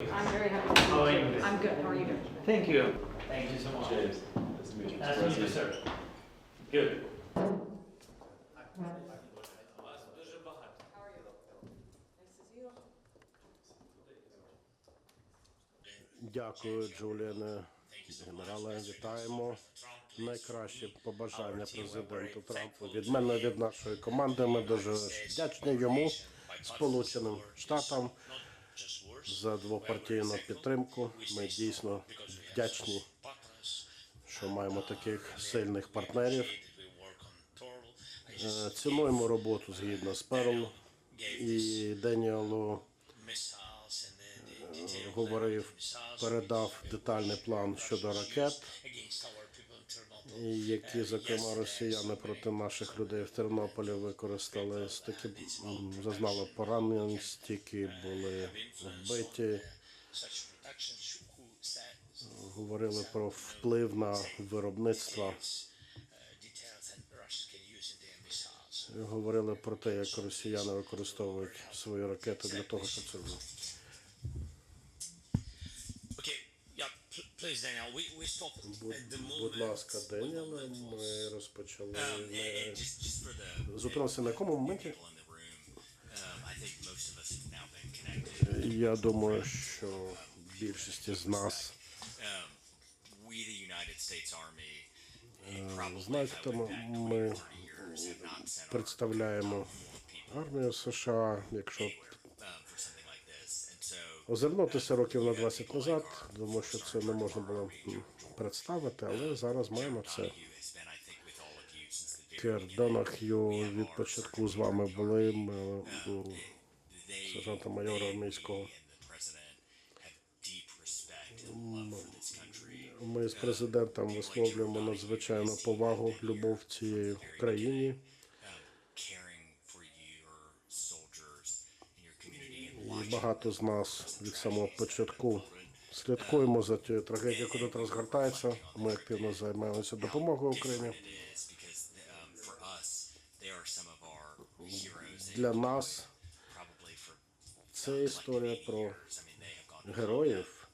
I'm very happy to How are meet you? you. I'm good. How are you doing? Thank you. Thank you so much. Cheers. Nice to meet you. Nice to meet you, sir. Good. Дякую, Джуліане. Генерале, вітаємо. Найкращі побажання президенту Трампу. Від мене, від нашої команди. Ми дуже вдячні йому, Сполученим Штатам, за двопартійну підтримку. Ми дійсно вдячні, що маємо таких сильних партнерів. Е, Цінуємо роботу згідно з Перл і Деніелу говорив, передав детальний план щодо ракет, які, зокрема, росіяни проти наших людей в Тернополі використали стільки м, зазнали поранень, стільки були вбиті. Говорили про вплив на виробництво. Говорили про те, як росіяни використовують свої ракети для того, щоб це please, Daniel. We, we stop Будь, at the будь moment. ласка, Деніеле, ми розпочали. Um, the Зупинилися на якому моменті? um. Я думаю, що більшість з нас Um, тому back ми 20 years have not sent our представляємо армію США. Якщо озирнутися років на 20 назад, думаю, що це не можна було представити, але зараз маємо це. Донах'ю від початку з вами були. Ми, сержанта майора армійського. Ми з президентом висловлюємо надзвичайну повагу, любов цієї країні. Багато з нас від самого початку слідкуємо за тією трагедією, куди розгортається. Ми активно займаємося допомогою Україні. Для нас це історія про героїв,